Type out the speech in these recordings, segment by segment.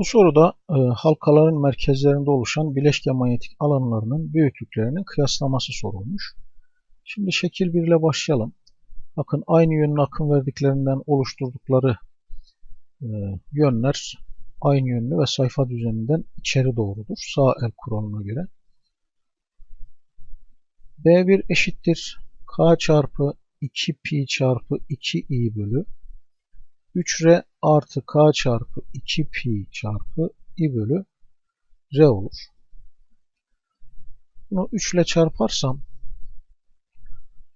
Bu soruda e, halkaların merkezlerinde oluşan bileşke manyetik alanlarının büyüklüklerinin kıyaslaması sorulmuş. Şimdi şekil 1 ile başlayalım. Bakın aynı yönün akım verdiklerinden oluşturdukları e, yönler aynı yönlü ve sayfa düzeninden içeri doğrudur. Sağ el kuralına göre. B1 eşittir K çarpı 2 pi çarpı 2 i bölü 3R artı K çarpı 2 pi çarpı i bölü R olur. Bunu 3 ile çarparsam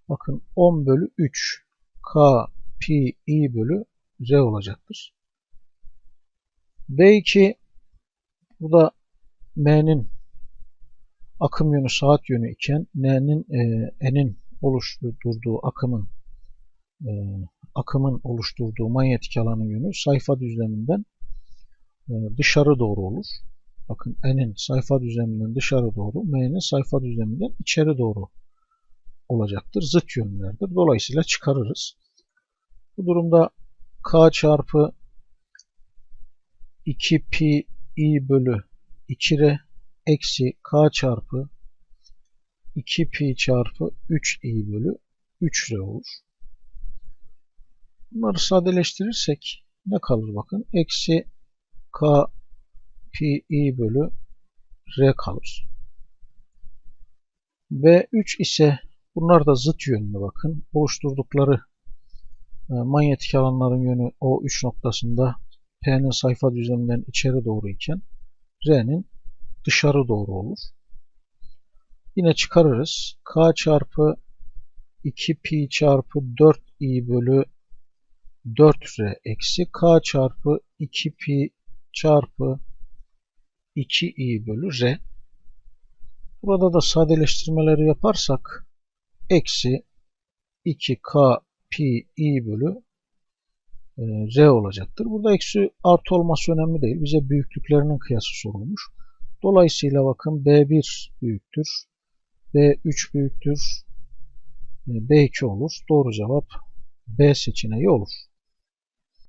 bakın 10 bölü 3 K pi i bölü R olacaktır. B2 bu da M'nin akım yönü saat yönü iken N'nin e, N'in oluşturduğu akımın e, akımın oluşturduğu manyetik alanın yönü sayfa düzleminden e, dışarı doğru olur. Bakın N'in sayfa düzleminden dışarı doğru, M'nin sayfa düzleminden içeri doğru olacaktır. Zıt yönlerdir. Dolayısıyla çıkarırız. Bu durumda K çarpı 2 pi i bölü 2r eksi K çarpı 2 pi çarpı 3 i bölü 3r olur. Bunları sadeleştirirsek ne kalır bakın. Eksi k pi i bölü r kalır. B3 ise bunlar da zıt yönlü bakın. Oluşturdukları e, manyetik alanların yönü o 3 noktasında P'nin sayfa düzleminden içeri doğru iken R'nin dışarı doğru olur. Yine çıkarırız. K çarpı 2 pi çarpı 4 i bölü 4r eksi k çarpı 2 pi çarpı 2i bölü r. Burada da sadeleştirmeleri yaparsak eksi 2k pi i bölü e, r olacaktır. Burada eksi artı olması önemli değil. Bize büyüklüklerinin kıyası sorulmuş. Dolayısıyla bakın B1 büyüktür. B3 büyüktür. E, B2 olur. Doğru cevap B seçeneği olur.